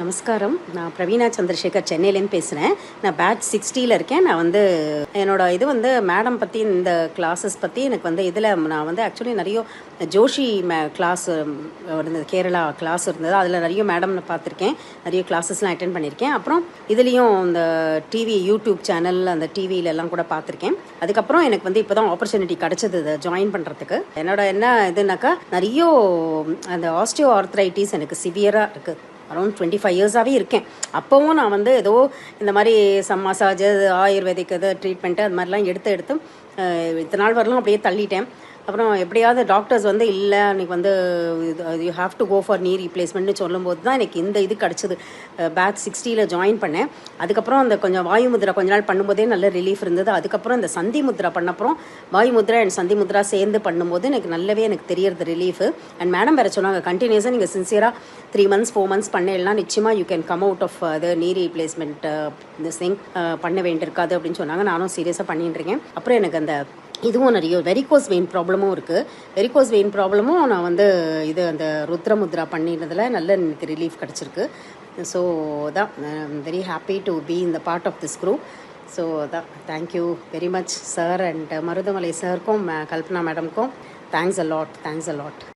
நமஸ்காரம். நான் பிரவீனா சந்திரசேகர் சென்னையிலேருந்து பேசுகிறேன் நான் பேட்ச் சிக்ஸ்டியில் இருக்கேன். நான் வந்து என்னோட இது வந்து மேடம் பற்றி இந்த கிளாஸஸ் பற்றி எனக்கு வந்து இதில் நான் வந்து ஆக்சுவலி நிறைய ஜோஷி மே கிளாஸ் இருந்தது. கேரளா கிளாஸ் இருந்தது. அதில் நிறைய மேடம் பார்த்துருக்கேன். நிறைய கிளாஸஸ்லாம் அட்டென்ட் பண்ணியிருக்கேன். அப்புறம் இதுலேயும் இந்த டிவி யூடியூப் சேனல் அந்த டிவியில எல்லாம் கூட பார்த்துருக்கேன். அதுக்கப்புறம் எனக்கு வந்து இப்போ தான் ஆப்பர்ச்சுனிட்டி கிடச்சது இதை ஜாயின் பண்ணுறதுக்கு என்னோட என்ன இதுனாக்கா நிறைய அந்த ஆஸ்டியோ ஆர்த்ரைட்டிஸ் எனக்கு சிவியராக இருக்குது அரௌண்ட் டுவெண்ட்டி ஃபைவ் இயர்ஸாகவே இருக்கேன். அப்போவும் நான் வந்து ஏதோ இந்த மாதிரி சம் மசாஜ் ஆயுர்வேதிக் இது ட்ரீட்மெண்ட்டு அது மாதிரிலாம் எடுத்து எடுத்து இத்தனை நாள் வரலாம் அப்படியே தள்ளிட்டேன். அப்புறம் எப்படியாவது டாக்டர்ஸ் வந்து இல்லை அன்றைக்கி வந்து you have to go for knee ரீப்ளேஸ்மெண்ட்னு சொல்லும்போது தான் எனக்கு இந்த இது கிடச்சிது. பேட்ச் சிக்ஸ்டியில் ஜாயின் பண்ணேன். அதுக்கப்புறம் அந்த கொஞ்சம் வாயு முத்ரா கொஞ்ச நாள் பண்ணும்போதே நல்ல ரிலீஃப் இருந்தது. அதுக்கப்புறம் இந்த சந்தி முத்ரா பண்ணப்புறம் வாயு முத்ரா அண்ட் சந்தி முத்ரா சேர்ந்து பண்ணும்போது எனக்கு நல்லாவே எனக்கு தெரியறது ரிலீஃப் அண்ட் மேடம் வேறு சொன்னாங்க கண்டினியூஸாக நீங்கள் சின்சியராக த்ரீ மந்த்ஸ் ஃபோர் மந்த்ஸ் பண்ணலாம் நிச்சயமாக you can come out of அது நீ ரீப்ளேஸ்மெண்ட் இந்த திங் பண்ண வேண்டியிருக்காது அப்படின்னு சொன்னாங்க. நானும் சீரியஸாக பண்ணிட்டு இருக்கேன். அப்புறம் எனக்கு அந்த அந்த இதுவும் நிறைய வெரிகோஸ் வெயின் ப்ராப்ளமும் இருக்குது வெரிகோஸ் வெயின் ப்ராப்ளமும் நான் வந்து இது அந்த ருத்ரமுத்ரா பண்ணினதில் நல்ல எனக்கு ரிலீஃப் கிடச்சிருக்கு. ஸோ தான் வெரி ஹாப்பி டு பி இந்த part of this group so தான் thank you very much sir and Marudhamalai சாருக்கும் Kalpana மேடம்க்கும் thanks a lot thanks a lot